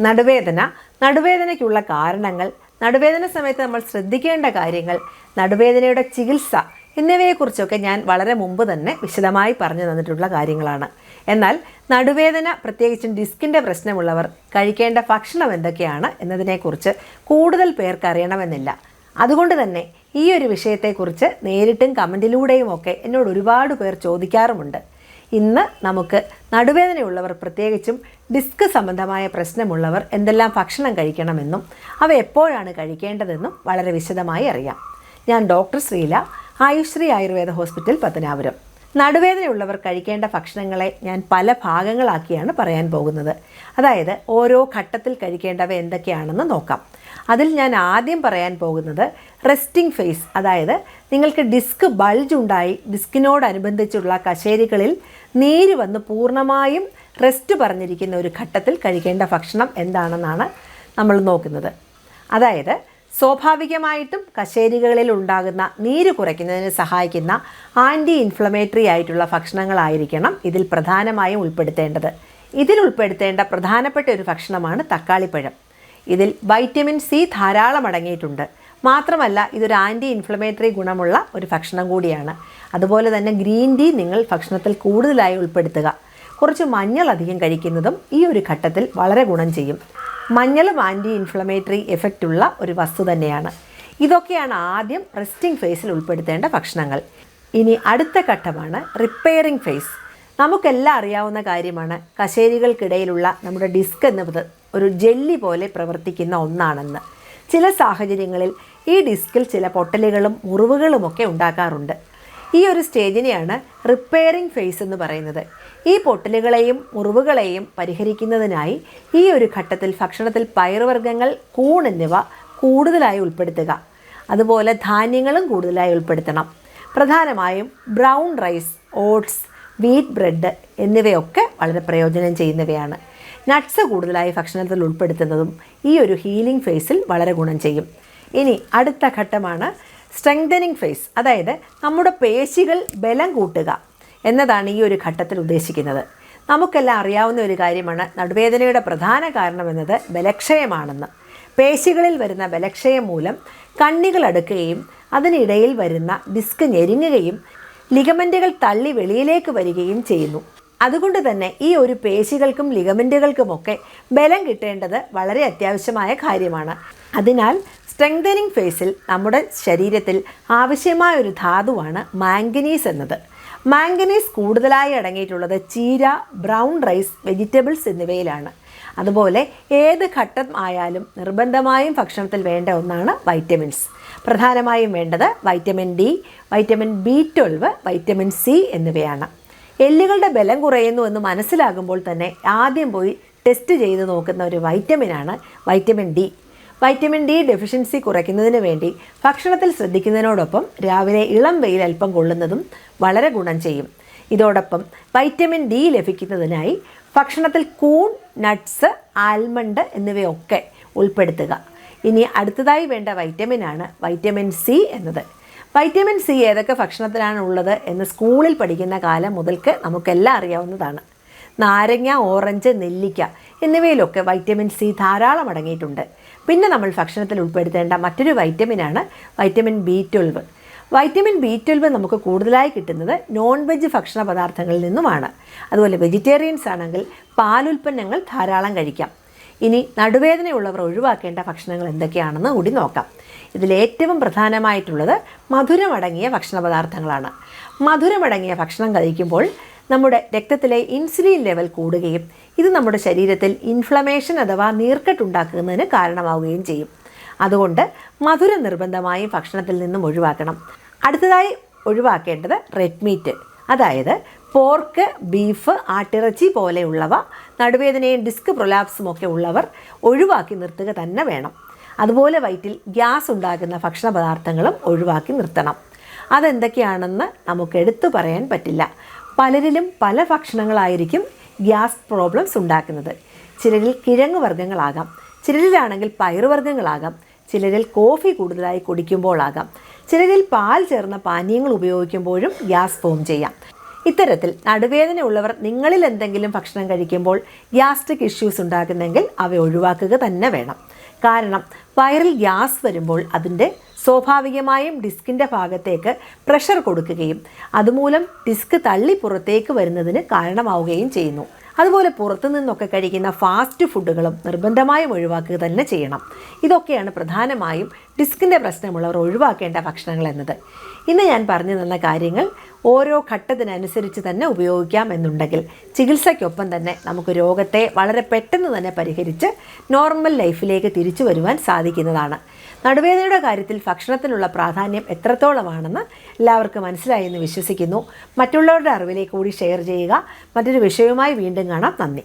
നടുവേദന. നടുവേദനയ്ക്കുള്ള കാരണങ്ങൾ നടുവേദന സമയത്ത് നമ്മൾ ശ്രദ്ധിക്കേണ്ട കാര്യങ്ങൾ നടുവേദനയുടെ ചികിത്സ എന്നിവയെക്കുറിച്ചൊക്കെ ഞാൻ വളരെ മുമ്പ് തന്നെ വിശദമായി പറഞ്ഞു തന്നിട്ടുള്ള കാര്യങ്ങളാണ്. എന്നാൽ നടുവേദന പ്രത്യേകിച്ചും ഡിസ്കിന്റെ പ്രശ്നമുള്ളവർ കഴിക്കേണ്ട ഭക്ഷണം എന്തൊക്കെയാണ് എന്നതിനെക്കുറിച്ച് കൂടുതൽ പേർക്ക് അറിയണമെന്നില്ല. അതുകൊണ്ട് തന്നെ ഈ ഒരു വിഷയത്തെക്കുറിച്ച് നേരിട്ടും കമന്റിലൂടെയും ഒക്കെ എന്നോട് ഒരുപാട് പേർ ചോദിക്കാറുമുണ്ട്. ഇന്ന് നമുക്ക് നടുവേദനയുള്ളവർ പ്രത്യേകിച്ചും ഡിസ്ക് സംബന്ധമായ പ്രശ്നമുള്ളവർ എന്തെല്ലാം ഭക്ഷണം കഴിക്കണമെന്നും അവ എപ്പോഴാണ് കഴിക്കേണ്ടതെന്നും വളരെ വിശദമായി അറിയാം. ഞാൻ ഡോക്ടർ ശ്രീല ആയുശ്രീ ആയുർവേദ ഹോസ്പിറ്റൽ പത്തനാപുരം. നടുവേദനയുള്ളവർ കഴിക്കേണ്ട ഭക്ഷണങ്ങളെ ഞാൻ പല ഭാഗങ്ങളാക്കിയാണ് പറയാൻ പോകുന്നത്. അതായത് ഓരോ ഘട്ടത്തിൽ കഴിക്കേണ്ടവ എന്തൊക്കെയാണെന്ന് നോക്കാം. അതിൽ ഞാൻ ആദ്യം പറയാൻ പോകുന്നത് റെസ്റ്റിംഗ് ഫേസ് അതായത് നിങ്ങൾക്ക് ഡിസ്ക് ബൾജ് ഉണ്ടായി ഡിസ്കിനോടനുബന്ധിച്ചുള്ള കശേരികളിൽ നീര് വന്ന് പൂർണമായും റെസ്റ്റ് പറഞ്ഞിരിക്കുന്ന ഒരു ഘട്ടത്തിൽ കഴിക്കേണ്ട ഭക്ഷണം എന്താണെന്നാണ് നമ്മൾ നോക്കുന്നത്. അതായത് സ്വാഭാവികമായിട്ടും കശേരികളിൽ ഉണ്ടാകുന്ന നീര് കുറയ്ക്കുന്നതിന് സഹായിക്കുന്ന ആന്റി ഇൻഫ്ലമേറ്ററി ആയിട്ടുള്ള ഭക്ഷണങ്ങളായിരിക്കണം ഇതിൽ പ്രധാനമായും ഉൾപ്പെടുത്തേണ്ടത്. ഇതിൽ ഉൾപ്പെടുത്തേണ്ട പ്രധാനപ്പെട്ട ഒരു ഭക്ഷണമാണ് തക്കാളിപ്പഴം. ഇതിൽ വൈറ്റമിൻ സി ധാരാളം അടങ്ങിയിട്ടുണ്ട്. മാത്രമല്ല ഇതൊരു ആന്റി ഇൻഫ്ലമേറ്ററി ഗുണമുള്ള ഒരു ഭക്ഷണം കൂടിയാണ്. അതുപോലെ തന്നെ ഗ്രീൻ ടീ നിങ്ങൾ ഭക്ഷണത്തിൽ കൂടുതലായി ഉൾപ്പെടുത്തുക. കുറച്ച് മഞ്ഞൾ അധികം കഴിക്കുന്നതും ഈ ഒരു ഘട്ടത്തിൽ വളരെ ഗുണം ചെയ്യും. മഞ്ഞളും ആന്റി ഇൻഫ്ലമേറ്ററി എഫക്റ്റ് ഉള്ള ഒരു വസ്തു തന്നെയാണ്. ഇതൊക്കെയാണ് ആദ്യം റെസ്റ്റിംഗ് ഫേസിൽ ഉൾപ്പെടുത്തേണ്ട ഭക്ഷണങ്ങൾ. ഇനി അടുത്ത ഘട്ടമാണ് റിപ്പയറിംഗ് ഫേസ് നമുക്കെല്ലാം അറിയാവുന്ന കാര്യമാണ് കശേരികൾക്കിടയിലുള്ള നമ്മുടെ ഡിസ്ക് എന്നത് ഒരു ജെല്ലി പോലെ പ്രവർത്തിക്കുന്ന ഒന്നാണെന്ന്. ചില സാഹചര്യങ്ങളിൽ ഈ ഡിസ്കിൽ ചില പൊട്ടലുകളും മുറിവുകളുമൊക്കെ ഉണ്ടാക്കാറുണ്ട് ഈ ഒരു സ്റ്റേജിനെയാണ് റിപ്പയറിംഗ് ഫേസ് എന്ന് പറയുന്നത്. ഈ പൊട്ടലുകളെയും മുറിവുകളെയും പരിഹരിക്കുന്നതിനായി ഈ ഒരു ഘട്ടത്തിൽ ഭക്ഷണത്തിൽ പയറുവർഗങ്ങൾ കൂൺ എന്നിവ കൂടുതലായി ഉൾപ്പെടുത്തുക. അതുപോലെ ധാന്യങ്ങളും കൂടുതലായി ഉൾപ്പെടുത്തണം. പ്രധാനമായും brown rice oats wheat bread എന്നിവയൊക്കെ വളരെ പ്രയോജനം ചെയ്യുന്നവയാണ്. നട്ട്സ് കൂടുതലായി ഭക്ഷണത്തിൽ ഉൾപ്പെടുത്തുന്നതും ഈ ഒരു ഹീലിംഗ് ഫേസിൽ വളരെ ഗുണം ചെയ്യും. ഇനി അടുത്ത ഘട്ടമാണ് സ്ട്രെങ്തനിങ് ഫേസ്. അതായത് നമ്മുടെ പേശികൾ ബലം കൂട്ടുക എന്നതാണ് ഈ ഒരു ഘട്ടത്തിൽ ഉദ്ദേശിക്കുന്നത്. നമുക്കെല്ലാം അറിയാവുന്ന ഒരു കാര്യമാണ് നടുവേദനയുടെ പ്രധാന കാരണമെന്നത് ബലക്ഷയമാണെന്ന്. പേശികളിൽ വരുന്ന ബലക്ഷയം മൂലം കണ്ണികൾ അടുക്കുകയും അതിനിടയിൽ വരുന്ന ഡിസ്ക് ഞെരിങ്ങുകയും ലിഗമെന്റുകൾ തള്ളി വെളിയിലേക്ക് വരികയും ചെയ്യുന്നു. അതുകൊണ്ട് തന്നെ ഈ ഒരു പേശികൾക്കും ലിഗമെന്റുകൾക്കുമൊക്കെ ബലം കിട്ടേണ്ടത് വളരെ അത്യാവശ്യമായ കാര്യമാണ്. അതിനാൽ സ്ട്രെങ്തനിങ് ഫേസിൽ നമ്മുടെ ശരീരത്തിൽ ആവശ്യമായ ഒരു ധാതുവാണ് മാംഗനീസ് എന്നത്. മാംഗനീസ് കൂടുതലായി അടങ്ങിയിട്ടുള്ളത് ചീര ബ്രൗൺ റൈസ് വെജിറ്റബിൾസ് എന്നിവയിലാണ്. അതുപോലെ ഏത് ഘട്ടം ആയാലും നിർബന്ധമായും ഭക്ഷണത്തിൽ വേണ്ട ഒന്നാണ് വൈറ്റമിൻസ് പ്രധാനമായും വേണ്ടത് vitamin D vitamin B twelve vitamin C എന്നിവയാണ്. എല്ലുകളുടെ ബലം കുറയുന്നു എന്ന് മനസ്സിലാകുമ്പോൾ തന്നെ ആദ്യം പോയി ടെസ്റ്റ് ചെയ്ത് നോക്കുന്ന ഒരു വൈറ്റമിനാണ് vitamin D vitamin D deficiency കുറയ്ക്കുന്നതിന് വേണ്ടി ഭക്ഷണത്തിൽ ശ്രദ്ധിക്കുന്നതിനോടൊപ്പം രാവിലെ ഇളം വെയിൽ അല്പം കൊള്ളുന്നതും വളരെ ഗുണം ചെയ്യും. ഇതോടൊപ്പം വൈറ്റമിൻ ഡി ലഭിക്കുന്നതിനായി ഭക്ഷണത്തിൽ കൂൺ നട്ട്സ് ആൽമണ്ട് എന്നിവയൊക്കെ ഉൾപ്പെടുത്തുക. ഇനി അടുത്തതായി വേണ്ട വൈറ്റമിനാണ് വൈറ്റമിൻ സി എന്നത്. വൈറ്റമിൻ സി ഏതൊക്കെ ഭക്ഷണത്തിലാണ് ഉള്ളത് എന്ന് സ്കൂളിൽ പഠിക്കുന്ന കാലം മുതൽക്ക് നമുക്കെല്ലാം അറിയാവുന്നതാണ്. നാരങ്ങ ഓറഞ്ച് നെല്ലിക്ക എന്നിവയിലൊക്കെ വൈറ്റമിൻ സി ധാരാളം അടങ്ങിയിട്ടുണ്ട്. പിന്നെ നമ്മൾ ഭക്ഷണത്തിൽ ഉൾപ്പെടുത്തേണ്ട മറ്റൊരു വൈറ്റമിനാണ് vitamin B twelve. Vitamin B twelve നമുക്ക് കൂടുതലായി കിട്ടുന്നത് നോൺ വെജ് ഭക്ഷണ പദാർത്ഥങ്ങളിൽ നിന്നുമാണ്. അതുപോലെ വെജിറ്റേറിയൻസ് ആണെങ്കിൽ പാലുൽപ്പന്നങ്ങൾ ധാരാളം കഴിക്കാം. ഇനി നടുവേദനയുള്ളവർ ഒഴിവാക്കേണ്ട ഭക്ഷണങ്ങൾ എന്തൊക്കെയാണെന്ന് കൂടി നോക്കാം. ഇതിലേറ്റവും പ്രധാനമായിട്ടുള്ളത് മധുരമടങ്ങിയ ഭക്ഷണ പദാർത്ഥങ്ങളാണ്. മധുരമടങ്ങിയ ഭക്ഷണം കഴിക്കുമ്പോൾ നമ്മുടെ രക്തത്തിലെ ഇൻസുലിൻ ലെവൽ കൂടുകയും ഇത് നമ്മുടെ ശരീരത്തിൽ ഇൻഫ്ലമേഷൻ അഥവാ നീർക്കെട്ടുണ്ടാക്കുന്നതിന് കാരണമാവുകയും ചെയ്യും. അതുകൊണ്ട് മധുരം നിർബന്ധമായും ഭക്ഷണത്തിൽ നിന്നും ഒഴിവാക്കണം. അടുത്തതായി ഒഴിവാക്കേണ്ടത് റെഡ് മീറ്റ് അതായത് പോർക്ക് ബീഫ് ആട്ടിറച്ചി പോലെയുള്ളവ നടുവേദനയും ഡിസ്ക് പ്രൊലാപ്സും ഒക്കെ ഉള്ളവർ ഒഴിവാക്കി നിർത്തുക തന്നെ വേണം. അതുപോലെ വയറ്റിൽ ഗ്യാസ് ഉണ്ടാക്കുന്ന ഭക്ഷണ പദാർത്ഥങ്ങളും ഒഴിവാക്കി നിർത്തണം. അതെന്തൊക്കെയാണെന്ന് നമുക്ക് എടുത്തു പറയാൻ പറ്റില്ല. പലരിലും പല ഭക്ഷണങ്ങളായിരിക്കും ഗ്യാസ് പ്രോബ്ലംസ് ഉണ്ടാക്കുന്നത്. ചിലരിൽ കിഴങ്ങ് വർഗങ്ങളാകാം. ചിലരിലാണെങ്കിൽ പയറുവർഗങ്ങളാകാം ചിലരിൽ കോഫി കൂടുതലായി കുടിക്കുമ്പോഴാകാം ചിലരിൽ പാൽ ചേർന്ന പാനീയങ്ങൾ ഉപയോഗിക്കുമ്പോഴും ഗ്യാസ് ഫോം ചെയ്യാം. ഇത്തരത്തിൽ നടുവേദന ഉള്ളവർ നിങ്ങളിൽ എന്തെങ്കിലും ഭക്ഷണം കഴിക്കുമ്പോൾ ഗ്യാസ്ട്രിക് ഇഷ്യൂസ് ഉണ്ടാകുന്നെങ്കിൽ അവ ഒഴിവാക്കുക തന്നെ വേണം. കാരണം വയറിൽ ഗ്യാസ് വരുമ്പോൾ അതിന്റെ സ്വാഭാവികമായും ഡിസ്കിന്റെ ഭാഗത്തേക്ക് പ്രഷർ കൊടുക്കുകയും അതുമൂലം ഡിസ്ക് തള്ളി പുറത്തേക്ക് വരുന്നതിന് കാരണമാവുകയും ചെയ്യുന്നു. അതുപോലെ പുറത്തു നിന്നൊക്കെ കഴിക്കുന്ന ഫാസ്റ്റ് ഫുഡുകളും നിർബന്ധമായും ഒഴിവാക്കുക തന്നെ ചെയ്യണം. ഇതൊക്കെയാണ് പ്രധാനമായും ഡിസ്കിന്റെ പ്രശ്നമുള്ളവർ ഒഴിവാക്കേണ്ട ഭക്ഷണങ്ങൾ എന്നത് ഇന്ന് ഞാൻ പറഞ്ഞു തന്ന കാര്യങ്ങൾ ഓരോ ഘട്ടത്തിനനുസരിച്ച് തന്നെ ഉപയോഗിക്കാം എന്നുണ്ടെങ്കിൽ ചികിത്സയ്ക്കൊപ്പം തന്നെ നമുക്ക് രോഗത്തെ വളരെ പെട്ടെന്ന് തന്നെ പരിഹരിച്ച് നോർമൽ ലൈഫിലേക്ക് തിരിച്ചു വരുവാൻ സാധിക്കുന്നതാണ്. നടുവേദനയുടെ കാര്യത്തിൽ ഭക്ഷണത്തിനുള്ള പ്രാധാന്യം എത്രത്തോളമാണെന്ന് എല്ലാവർക്കും മനസ്സിലായി എന്ന് വിശ്വസിക്കുന്നു. മറ്റുള്ളവരുടെ അറിവിലേക്ക് കൂടി ഷെയർ ചെയ്യുക. മറ്റൊരു വിഷയവുമായി വീണ്ടും കാണാം. നന്ദി.